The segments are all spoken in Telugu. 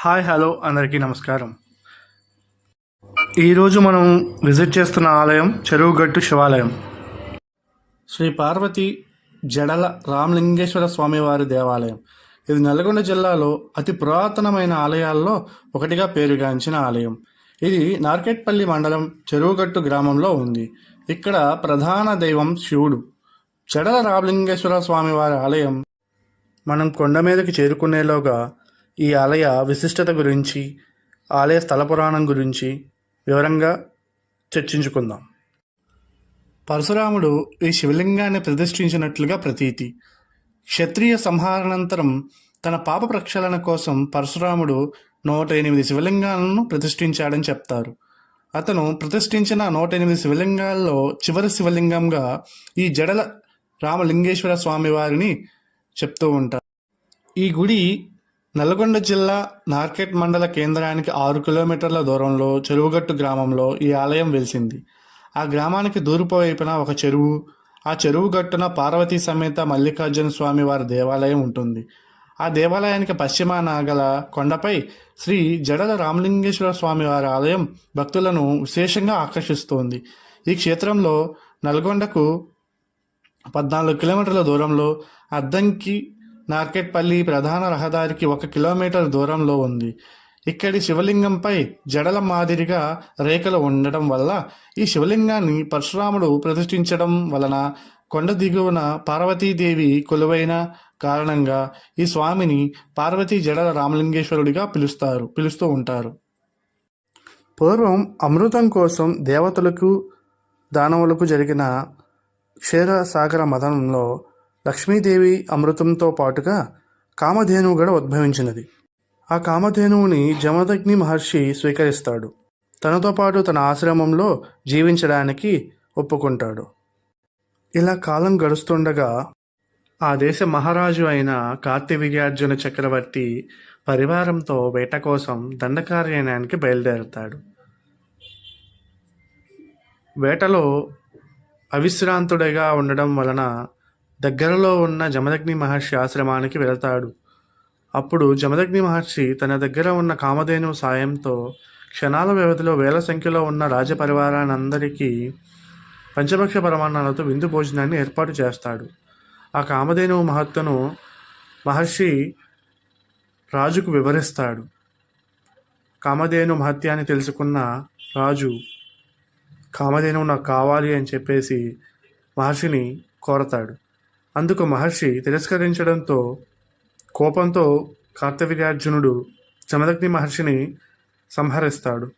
హాయ్ హలో అందరికీ నమస్కారం. ఈరోజు మనం విజిట్ చేస్తున్న ఆలయం చెరువుగట్టు శివాలయం. శ్రీ పార్వతి జడల రామలింగేశ్వర స్వామివారి దేవాలయం. ఇది నల్గొండ జిల్లాలో అతి పురాతనమైన ఆలయాల్లో ఒకటిగా పేరుగాంచిన ఆలయం. ఇది నార్కెట్పల్లి మండలం చెరువుగట్టు గ్రామంలో ఉంది. ఇక్కడ ప్రధాన దైవం శివుడు. జడల రామలింగేశ్వర స్వామివారి ఆలయం మనం కొండ మీదకి చేరుకునేలోగా ఈ ఆలయ విశిష్టత గురించి ఆలయ స్థల పురాణం గురించి వివరంగా చర్చించుకుందాం. పరశురాముడు ఈ శివలింగాన్ని ప్రతిష్ఠించినట్లుగా ప్రతీతి. క్షత్రియ సంహారానంతరం తన పాప ప్రక్షాళన కోసం పరశురాముడు నూట ఎనిమిది శివలింగాలను ప్రతిష్ఠించాడని చెప్తారు. అతను ప్రతిష్ఠించిన నూట ఎనిమిది శివలింగాల్లో చివరి శివలింగంగా ఈ జడల రామలింగేశ్వర స్వామి వారిని చెప్తూ ఉంటారు. ఈ గుడి నల్గొండ జిల్లా నార్కెట్ మండల కేంద్రానికి ఆరు కిలోమీటర్ల దూరంలో చెరువుగట్టు గ్రామంలో ఈ ఆలయం వెలిసింది. ఆ గ్రామానికి దూరపు వైపున ఒక చెరువు ఆ చెరువు గట్టున పార్వతీ సమేత మల్లికార్జున స్వామి వారి దేవాలయం ఉంటుంది. ఆ దేవాలయానికి పశ్చిమాన గల కొండపై శ్రీ జడల రామలింగేశ్వర స్వామి వారి ఆలయం భక్తులను విశేషంగా ఆకర్షిస్తోంది. ఈ క్షేత్రంలో నల్గొండకు పద్నాలుగు కిలోమీటర్ల దూరంలో అద్దంకి నార్కెట్పల్లి ప్రధాన రహదారికి ఒక కిలోమీటర్ దూరంలో ఉంది. ఇక్కడి శివలింగంపై జడల మాదిరిగా రేఖలు ఉండటం వల్ల ఈ శివలింగాన్ని పరశురాముడు ప్రతిష్ఠించడం వలన కొండ దిగువన పార్వతీదేవి కొలువైన కారణంగా ఈ స్వామిని పార్వతీ జడల రామలింగేశ్వరుడిగా పిలుస్తారు పిలుస్తూ ఉంటారు. పూర్వం అమృతం కోసం దేవతలకు దానవులకు జరిగిన క్షీరసాగర మదనంలో లక్ష్మీదేవి అమృతంతో పాటుగా కామధేనువు కూడా ఉద్భవించినది. ఆ కామధేనువుని జమదగ్ని మహర్షి స్వీకరిస్తాడు. తనతో పాటు తన ఆశ్రమంలో జీవించడానికి ఒప్పుకుంటాడు. ఇలా కాలం గడుస్తుండగా ఆ దేశ మహారాజు అయిన కార్తివిర్యార్జున చక్రవర్తి పరివారంతో వేట కోసం దండకారణ్యానికి బయలుదేరుతాడు. వేటలో అవిశ్రాంతుడిగా ఉండడం వలన దగ్గరలో ఉన్న జమదగ్ని మహర్షి ఆశ్రమానికి వెళతాడు. అప్పుడు జమదగ్ని మహర్షి తన దగ్గర ఉన్న కామధేను సాయంతో క్షణాల వ్యవధిలో వేల సంఖ్యలో ఉన్న రాజపరివారానందరికీ పంచభక్ష పరమాణాలతో విందు భోజనాన్ని ఏర్పాటు చేస్తాడు. ఆ కామధేను మహత్తును మహర్షి రాజుకు వివరిస్తాడు. కామధేను మహత్యాన్ని తెలుసుకున్న రాజు కామధేను నాకు కావాలి అని చెప్పేసి మహర్షిని కోరతాడు. అందుకు మహర్షి తిరస్కరించడంతో కోపంతో కార్తవీర్యార్జునుడు చమదగ్ని మహర్షిని సంహరిస్తాడు.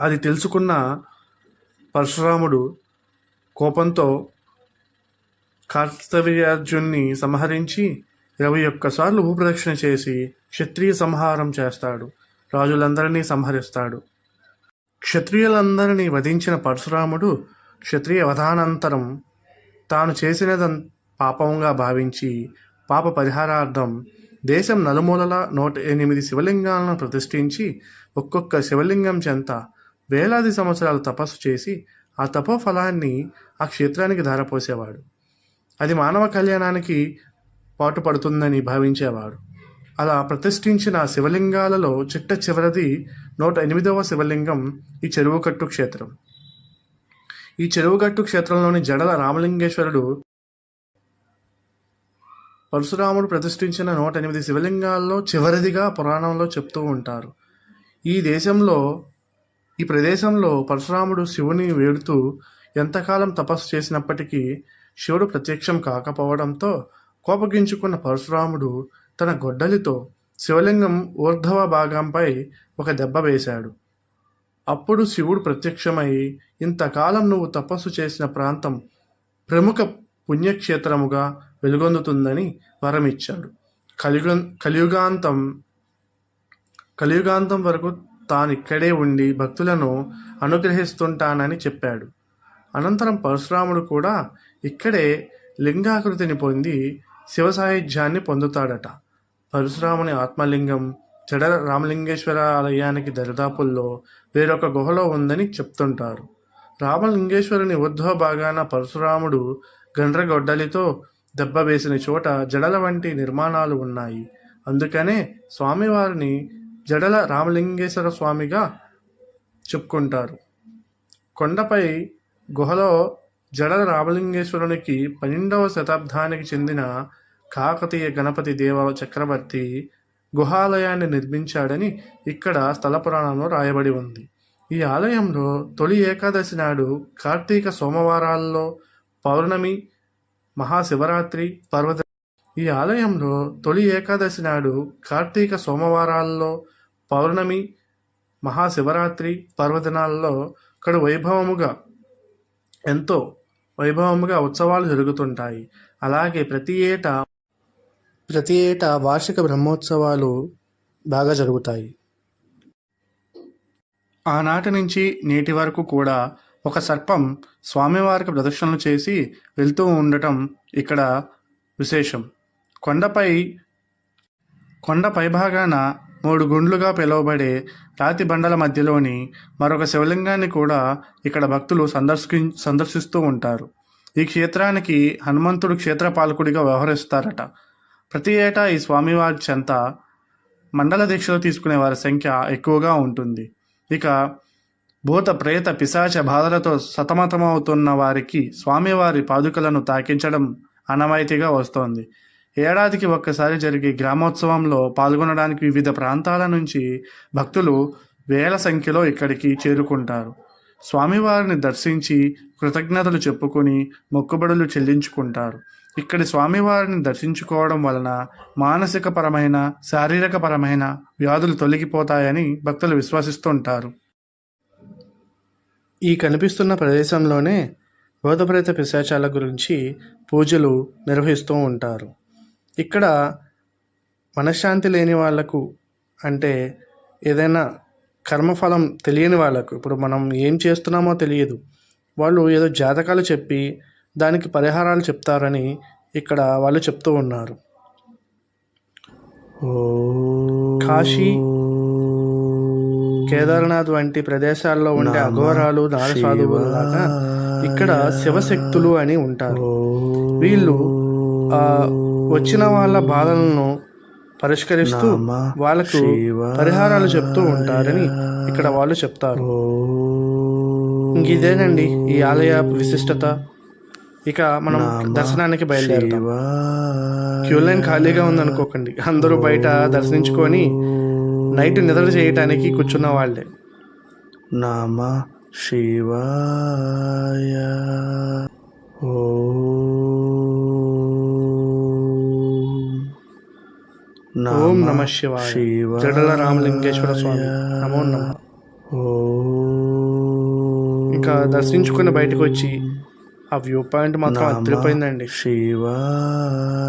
అది తెలుసుకున్న పరశురాముడు కోపంతో కార్తవీర్యార్జున్ని సంహరించి ఇరవై ఒక్కసార్లు భూప్రదక్షిణ చేసి క్షత్రియ సంహారం చేస్తాడు. రాజులందరినీ సంహరిస్తాడు. క్షత్రియులందరినీ వధించిన పరశురాముడు క్షత్రియ వధానంతరం తాను చేసినదం పాపంగా భావించి పాప పరిహారార్థం దేశం నలుమూలల నూట ఎనిమిది శివలింగాలను ప్రతిష్ఠించి ఒక్కొక్క శివలింగం చెంత వేలాది సంవత్సరాలు తపస్సు చేసి ఆ తపో ఫలాన్ని ఆ క్షేత్రానికి ధారపోసేవాడు. అది మానవ కళ్యాణానికి పాటుపడుతుందని భావించేవాడు. అలా ప్రతిష్ఠించిన శివలింగాలలో చిట్ట చివరిది నూట ఎనిమిదవ శివలింగం ఈ చెరువుకట్టు క్షేత్రం. ఈ చెరువుగట్టు క్షేత్రంలోని జడల రామలింగేశ్వరుడు పరశురాముడు ప్రతిష్ఠించిన నూట ఎనిమిది శివలింగాల్లో చివరిదిగా పురాణంలో చెప్తూ ఉంటారు. ఈ దేశంలో ఈ ప్రదేశంలో పరశురాముడు శివుని వేడుతూ ఎంతకాలం తపస్సు చేసినప్పటికీ శివుడు ప్రత్యక్షం కాకపోవడంతో కోపగించుకున్న పరశురాముడు తన గొడ్డలితో శివలింగం ఊర్ధవ భాగంపై ఒక దెబ్బ వేశాడు. అప్పుడు శివుడు ప్రత్యక్షమై ఇంతకాలం నువ్వు తపస్సు చేసిన ప్రాంతం ప్రముఖ పుణ్యక్షేత్రముగా వెలుగొందుతుందని వరమిచ్చాడు. కలియుగ కలియుగాంతం కలియుగాంతం వరకు తాను ఇక్కడే ఉండి భక్తులను అనుగ్రహిస్తుంటానని చెప్పాడు. అనంతరం పరశురాముడు కూడా ఇక్కడే లింగాకృతిని పొంది శివ సాయుధ్యాన్ని పొందుతాడట. పరశురాముని ఆత్మలింగం జడ రామలింగేశ్వర ఆలయానికి దరిదాపుల్లో వేరొక గుహలో ఉందని చెప్తుంటారు. రామలింగేశ్వరుని ఉద్ధవ భాగాన పరశురాముడు గండ్రగొడ్డలితో దెబ్బ వేసిన చోట జడల వంటి నిర్మాణాలు ఉన్నాయి. అందుకనే స్వామివారిని జడల రామలింగేశ్వర స్వామిగా చెప్పుకుంటారు. కొండపై గుహలో జడల రామలింగేశ్వరునికి పన్నెండవ శతాబ్దానికి చెందిన కాకతీయ గణపతి దేవ చక్రవర్తి గుహాలయాన్ని నిర్మించాడని ఇక్కడ స్థల పురాణంలో రాయబడి ఉంది. ఈ ఆలయంలో తొలి ఏకాదశి నాడు కార్తీక సోమవారాల్లో పౌర్ణమి మహాశివరాత్రి పర్వత ఈ ఆలయంలో తొలి ఏకాదశి నాడు కార్తీక సోమవారాల్లో పౌర్ణమి మహాశివరాత్రి పర్వదినాల్లో ఇక్కడ వైభవముగా ఎంతో వైభవముగా ఉత్సవాలు జరుగుతుంటాయి. అలాగే ప్రతి ఏటా ప్రతి ఏటా వార్షిక బ్రహ్మోత్సవాలు బాగా జరుగుతాయి. ఆనాటి నుంచి నేటి వరకు కూడా ఒక సర్పం స్వామివారికి ప్రదక్షిణలు చేసి వెళ్తూ ఉండటం ఇక్కడ విశేషం. కొండపై కొండ పైభాగాన మూడు గుండ్లుగా పిలువబడే రాతి బండల మధ్యలోని మరొక శివలింగాన్ని కూడా ఇక్కడ భక్తులు సందర్శి సందర్శిస్తూ ఉంటారు. ఈ క్షేత్రానికి హనుమంతుడు క్షేత్రపాలకుడిగా వ్యవహరిస్తారట. ప్రతి ఏటా ఈ స్వామివారి చెంత మండల దీక్షలు తీసుకునే వారి సంఖ్య ఎక్కువగా ఉంటుంది. ఇక భూత ప్రేత పిశాచ బాధలతో సతమతమవుతున్న వారికి స్వామివారి పాదుకలను తాకించడం అనవాయితీగా వస్తోంది. ఏడాదికి ఒక్కసారి జరిగే గ్రామోత్సవంలో పాల్గొనడానికి వివిధ ప్రాంతాల నుంచి భక్తులు వేల సంఖ్యలో ఇక్కడికి చేరుకుంటారు. స్వామివారిని దర్శించి కృతజ్ఞతలు చెప్పుకొని మొక్కుబడులు చెల్లించుకుంటారు. ఇక్కడి స్వామివారిని దర్శించుకోవడం వలన మానసిక పరమైన వ్యాధులు తొలగిపోతాయని భక్తులు విశ్వసిస్తుంటారు. ఈ కనిపిస్తున్న ప్రదేశంలోనే భూతప్రేత పిశాచాల గురించి పూజలు నిర్వహిస్తూ ఉంటారు. ఇక్కడ మనశ్శాంతి లేని వాళ్ళకు అంటే ఏదైనా కర్మఫలం తెలియని వాళ్ళకు ఇప్పుడు మనం ఏం చేస్తున్నామో తెలియదు. వాళ్ళు ఏదో జాతకాలు చెప్పి దానికి పరిహారాలు చెప్తారని ఇక్కడ వాళ్ళు చెప్తూ ఉన్నారు. కాశీ కేదార్నాథ్ వంటి ప్రదేశాల్లో ఉండే అఘోరాలు నారసాధువులు లాగా ఇక్కడ శివశక్తులు అని ఉంటారు. వీళ్ళు ఆ వచ్చిన వాళ్ళ బాధలను పరిష్కరిస్తూ వాళ్ళకు పరిహారాలు చెప్తూ ఉంటారని ఇక్కడ వాళ్ళు చెప్తారు. ఇంక ఇదేనండి ఈ ఆలయ విశిష్టత. ఇక మనం దర్శనానికి బయలుదేరుతాం. క్యూ లైన్ ఖాళీగా ఉందనుకోకండి. అందరూ బయట దర్శించుకొని నైట్ నిద్ర చేయటానికి కూర్చున్న వాళ్ళే. నమ శివాయ. ఓం నమ శివాయ. జడల రామలింగేశ్వర స్వామి. నమో నమ. ఇంకా దర్శించుకుని బయటకు వచ్చి ఆ వ్యూ పాయింట్ మాత్రం అదిరిపోయిందండి. శివ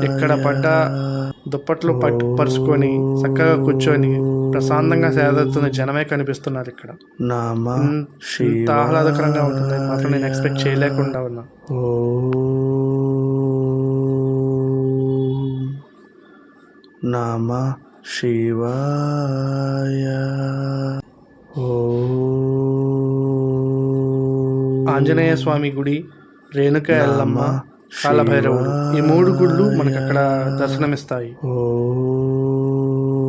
ఎక్కడ పడ్డ దుప్పట్లు పట్టు పరుచుకొని చక్కగా కూర్చొని ప్రశాంతంగా సేదతున్న జనమే కనిపిస్తున్నారు ఇక్కడ. ఇంత ఆహ్లాదకరంగా ఉంటుంది. మాత్రం నేను ఎక్స్పెక్ట్ చేయలేకుండా ఉన్నా. నమ శివాయ. ఆంజనేయ స్వామి గుడి రేణుక ఎల్లమ్మ కాలభైరవుడు. ఈ మూడు గుళ్ళు మనకు అక్కడ దర్శనమిస్తాయి.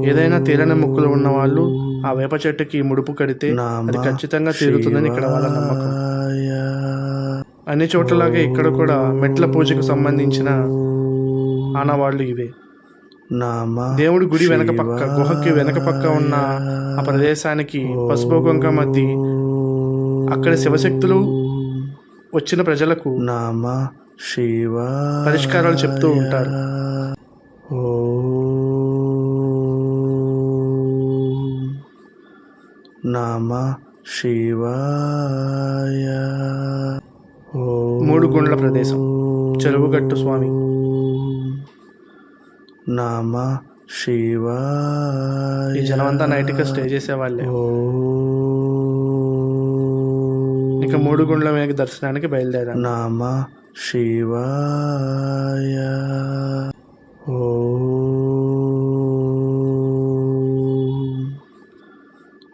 ఏదైనా తీరని ముక్కులు ఉన్న వాళ్ళు ఆ వేప చెట్టుకి ముడుపు కడితే అది ఖచ్చితంగా తీరుతుందని ఇక్కడ వాళ్ళ నమ్మకం. అన్ని చోట్లలాగే ఇక్కడ కూడా మెట్ల పూజకు సంబంధించిన ఆనవాళ్ళు ఇవే. నమ దేవుడి గుడి వెనక పక్క గుహకి వెనక పక్క ఉన్న ఆ ప్రదేశానికి పసుపు కుంకుమ మధ్య అక్కడ శివశక్తులు వచ్చిన ప్రజలకు నమ శివ పరిష్కారాలు చెప్తూ ఉంటారు. నమ శివాయ. మూడు గుండ్ల ప్రదేశం. చెరువుగట్టు స్వామి. నమ శివాయ. ఈ జనమంతా నైట్గా స్టే చేసేవాళ్ళే. ఇక మూడు గుండ్ల మీద దర్శనానికి బయలుదేరాను నమ శివాయ.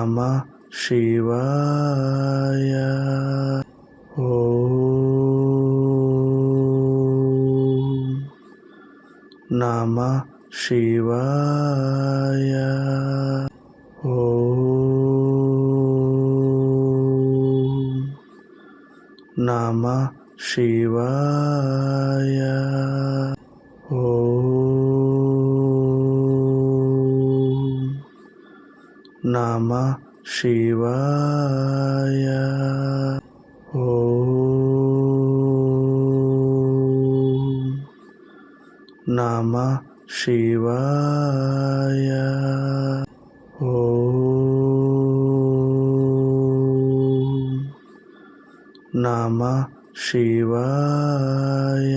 Nama Shivaya. Om Nama Shivaya. Om Nama Shivaya. நம சிவாய ஓ நம சிவாய ஓ நம சிவாய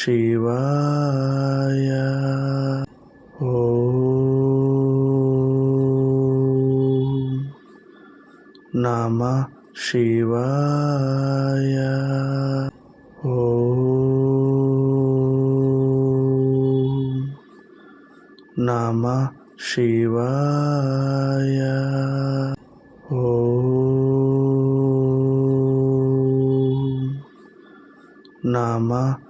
शिवाय। ओ नमः शिवाय। ओ नमः शिवाय। ओ नमः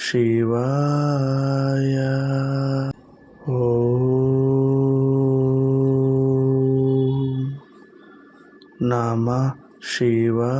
शिवाय। शिवाया नाम शिवा